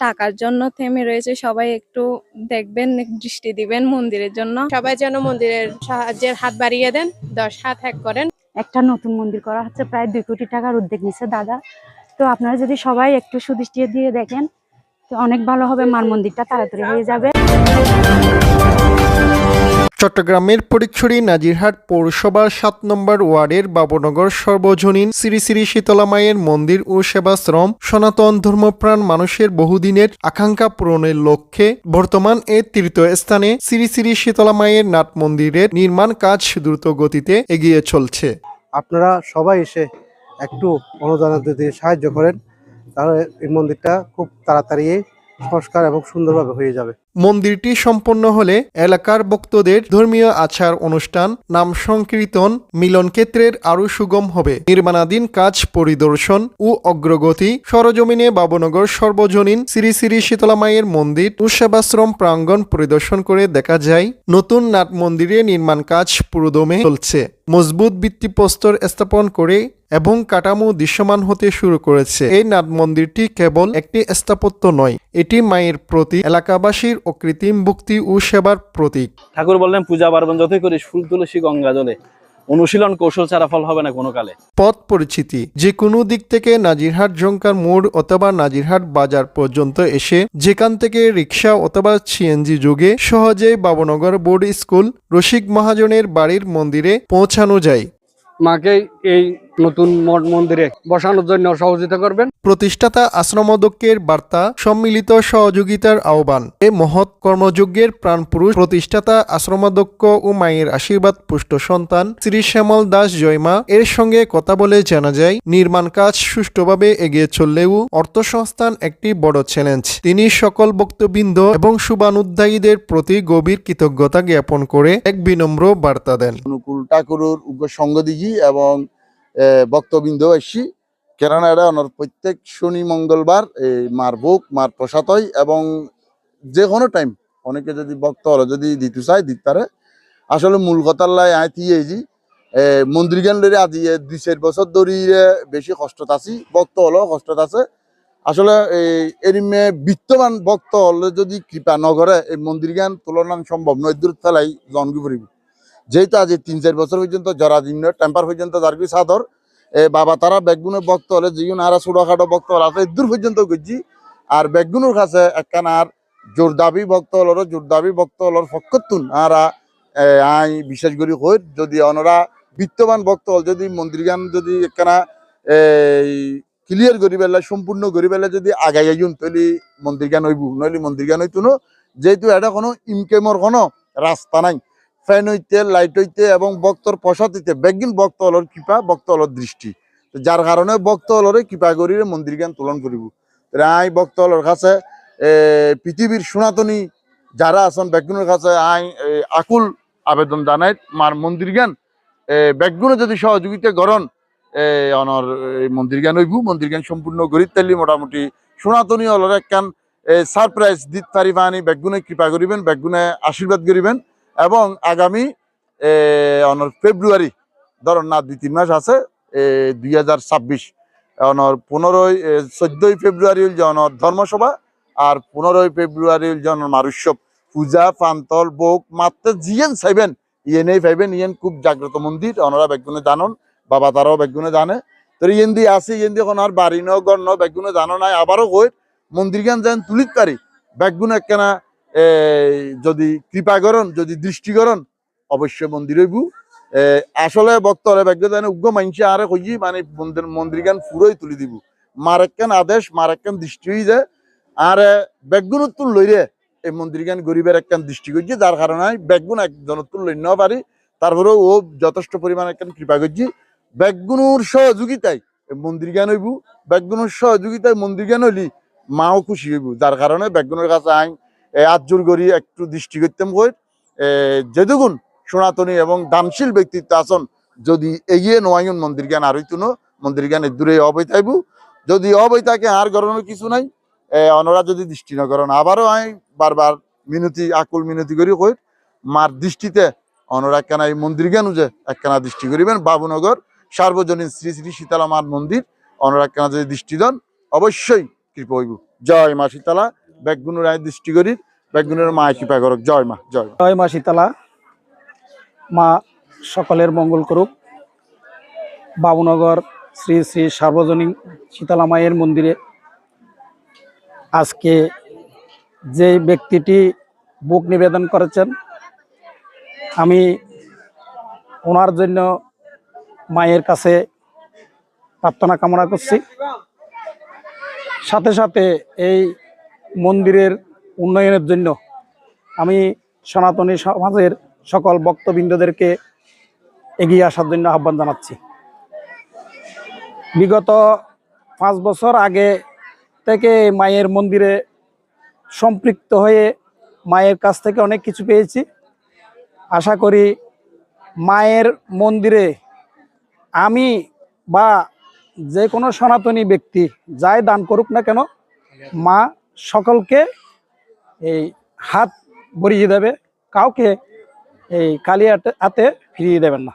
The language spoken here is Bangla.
টাকার জন্য থেমে রয়েছে। সবাই একটু দেখবেন, দৃষ্টি দিবেন মন্দিরের জন্য। সবাই যেন মন্দিরের সাহায্যের হাত বাড়িয়ে দেন, দশ হাত এক করেন। একটা নতুন মন্দির করা হচ্ছে, প্রায় দুই কোটি টাকার উদ্যোগ নিচ্ছে দাদা। তো আপনারা যদি সবাই একটু সুদৃষ্টি দিয়ে দেখেন, তো অনেক ভালো হবে, মার মন্দিরটা তাড়াতাড়ি হয়ে যাবে। চট্টগ্রামের ফটিকছড়ি নাজিরহাট পৌরসভার সাত নম্বর ওয়ার্ডের বাবনগর সর্বজনীন শ্রী শ্রী শীতলা মায়ের মন্দির ও সেবাশ্রম, সনাতন ধর্মপ্রাণ মানুষের বহুদিনের আকাঙ্ক্ষা পূরণের লক্ষ্যে বর্তমান এ তীর্থস্থানে শ্রী শ্রী শীতলা মায়ের নাট মন্দিরের নির্মাণ কাজ দ্রুত গতিতে এগিয়ে চলছে। আপনারা সবাই এসে একটু অনুদান যদি সাহায্য করেন। তাহলে এই মন্দিরটা খুব তাড়াতাড়ি সংস্কার এবং সুন্দরভাবে হয়ে যাবে। মন্দিরটি সম্পন্ন হলে এলাকার ভক্তদের ধর্মীয় আচার অনুষ্ঠান, নাম সংকীর্তন মিলনক্ষেত্রের আরও সুগম হবে। নির্মাণাধীন কাজ পরিদর্শন ও অগ্রগতি, সরজমিনে বাবনগর সর্বজনীন শ্রী শ্রী শীতলা মায়ের মন্দির ও সেবাশ্রম প্রাঙ্গণ পরিদর্শন করে দেখা যায়, নতুন নাট মন্দিরে নির্মাণ কাজ পুরোদমে চলছে। মজবুত ভিত্তিপ্রস্তর স্থাপন করে এবং কাঠামো দৃশ্যমান হতে শুরু করেছে। এই নাট মন্দিরটি কেবল একটি স্থাপত্য নয় এটি মায়ের প্রতি এলাকাবাসীর অকৃত্রিম ভক্তি ও সেবার প্রতীক। ঠাকুর বললেন পূজা পার্বণ যতই করিস ফুল তুলসী গঙ্গা জলে। অনুশীলন কৌশল ছাড়া ফল হবে না কোনো কালে পথ পরিচিতি যে কোনো দিক থেকে নাজিরহাট জঙ্কার মোড় অথবা নাজিরহাট বাজার পর্যন্ত এসে যেখান থেকে রিক্সা অথবা সিএনজি যোগে সহজেই বাবনগর বোর্ড স্কুল রসিক মহাজনের বাড়ির মন্দিরে পৌঁছানো যায়। মাকে এই নতুন মঠ মন্দিরে বসানোর জন্য সহযোগিতা করবেন। প্রতিষ্ঠাতা আশ্রমদক্ষের বার্তা সম্মিলিত সহযোগিতার আহ্বান। এ মহৎ কর্মযজ্ঞের প্রাণপুরুষ প্রতিষ্ঠাতা আশ্রমাধ্যক্ষ ও মায়ের আশীর্বাদ পুষ্ট সন্তান শ্রী শ্যামল দাস জয়মা। এর সঙ্গে কথা বলে জানা যায় নির্মাণ কাজ সুষ্ঠুভাবে এগিয়ে চললেও অর্থ সংস্থান একটি বড় চ্যালেঞ্জ তিনি সকল বক্তবৃন্দ এবং শুভানুধ্যায়ীদের প্রতি গভীর কৃতজ্ঞতা জ্ঞাপন করে এক বিনম্র বার্তা দেন। অনুকূল ঠাকুরের উগ্র সঙ্গ দিঘি এবং বক্তবৃন্দ এসছি কেননা এটা ওনার প্রত্যেক শনি, মঙ্গলবার এই মার ভোগ, মার প্রসাদ হয় এবং যে কোনো টাইম অনেকে যদি ভক্ত হলো, যদি দিতে চায়, দিতে পারে। আসলে মূল কথার লাই আয় তিয়েছি মন্দির জ্ঞান লড়ে আজি দুই চার বছর ধরে বেশি কষ্টত আছি, ভক্ত হলো কষ্টত আছে। আসলে এই এরিমে বিত্তমান ভক্ত হলে যদি কৃপা নগরে এই মন্দির জ্ঞান তুলনা সম্ভব নয় দূর ফেলাই জনগি পড়িব যেহেতু আজ তিন চার বছর পর্যন্ত জরাজীর্ণ টেম্পার পর্যন্ত দার্গি সাদর। এ বাবা তারা বেগুনের ভক্ত হলে যিনি আরা ছোটখাটো ভক্ত হল আছে দূর পর্যন্ত গেছি। আর বেগুনের কাছে একখান আর জোর দাবি ভক্ত হলর জোর দাবি ভক্ত হলর ফকতুন আরা আই, বিশেষ করে কই যদি অনরা বিত্তবান ভক্ত হল যদি মন্দির গান যদি একখানা এই ক্লিয়ার করি পেলে সম্পূর্ণ করি পেলে যদি আগাই আইন তৈলি মন্দির গান হইব, নইলে মন্দির গান হইতো না যেহেতু এটা কোনো ইনকেমর কোনো রাস্তা নাই। ফ্যান হইতে লাইট হইতে এবং বক্তর প্রসাদ হইতে বেগিন বক্ত হলর কৃপা বক্ত হলর দৃষ্টি যার কারণে বক্ত হলরে কৃপা করিরে মন্দির জ্ঞান তুলন করিব। আই বক্ত হলর কাছে পৃথিবীর সনাতনী যারা আছেন বেগুনের কাছে আই আকুল আবেদন জানাই মার মন্দির জ্ঞান বেগুনে যদি সহযোগিতা এ, অনর মন্দির জ্ঞান হইব মন্দির জ্ঞান সম্পূর্ণ গরিব তেলি মোটামুটি সনাতনী হলর একখান সারপ্রাইজ দিত আনি বেগুনে কৃপা করিবেন বেগুনে আশীর্বাদ করিবেন। এবং আগামী অনর ফেব্রুয়ারি, ধরুন না, দুই, তিন মাস আছে দুই হাজার ছাব্বিশ, অনর পনেরোই চোদ্দই ফেব্রুয়ারি অনর ধর্মসভা, আর পনেরোই ফেব্রুয়ারি অনর মারুষ্যব পূজা, পান্তল বোক মাত্র জিয়েন চাইবেন ইয়েনেই পাইবেন ইয়েন খুব জাগ্রত মন্দির, অনরা বেগুনে জানন বাবা তারাও বেগুনে জানে তো ইয়েন দিয়ে আছে ইয়েন দিয়ে আর বাড়ি ন ন বেগুনে জানো নাই, আবারও কই মন্দির গান যেন তুলিত পারি, বেগুনে একখানা যদি কৃপা করন যদি দৃষ্টি করন অবশ্যই মন্দির হইব। এ, আসলে ভাগ্য জানে উগ্র মাইনসে আরে কই মানে মন্দির মন্দির গান পুরোই তুলি দিব। মার একখান আদেশ মার একখান দৃষ্টি যায় আর বেগুন তুল লইরে এই মন্দির গান গরিবের একখান দৃষ্টি করছি যার কারণে বেগুন একজন তুল লই ন পারি। তারপরেও ও যথেষ্ট পরিমাণ একখান কৃপা করছি বেগুনুর সহযোগিতায় মন্দির জ্ঞান হইব। বেগুনুর সহযোগিতায় মন্দির জ্ঞান হইলি মাও খুশি হইব যার কারণে বেগুনের কাছে আইন আজজোর করি একটু দৃষ্টি করতাম কই যেদুগুণ সনাতনী এবং দানশীল ব্যক্তিত্ব আছেন, যদি এগিয়ে নোয়াইন মন্দির জ্ঞান আর হইতো না, মন্দির জ্ঞানের দূরে অবৈ থাকব যদি অবৈ থাকে, আর গরমের কিছু নাই। অনরা যদি দৃষ্টি না করেন আবারও আমি বারবার মিনতি, আকুল মিনতি করি কই, মার দৃষ্টিতে অনরা একখানা এই মন্দির জ্ঞান যে একখানা দৃষ্টি করিবেন, বাবুনগর, সার্বজনীন শ্রী শ্রী শীতলা মার মন্দির, অনরা একখানা যদি দৃষ্টি দেন, অবশ্যই কৃপা হইব। জয় মা শীতলা ব্যাগুনের রায় দৃষ্টি করি ব্যাগুনের মা কৃপা করক। জয় মা, জয় জয় মা শীতলা। মা সকলের মঙ্গল করুক। বাবুনগর শ্রী শ্রী সার্বজনীন শীতলা মায়ের মন্দিরে। আজকে যে ব্যক্তিটি বুক নিবেদন করেছেন, আমি ওনার জন্য মায়ের কাছে প্রার্থনা কামনা করছি। সাথে সাথে এই মন্দিরের উন্নয়নের জন্য আমি সনাতনী সমাজের সকল বক্তবৃন্দদেরকে এগিয়ে আসার জন্য আহ্বান জানাচ্ছি। বিগত পাঁচ বছর আগে থেকে মায়ের মন্দিরে সম্পৃক্ত হয়ে মায়ের কাছ থেকে অনেক কিছু পেয়েছি। আশা করি মায়ের মন্দিরে আমি বা যে কোনো সনাতনী ব্যক্তি যাই দান করুক না কেন, মা সকলকে এই হাত বরিয়ে দেবে কাউকে এই কালিয়াতে হাতে ফিরিয়ে দেবেন না।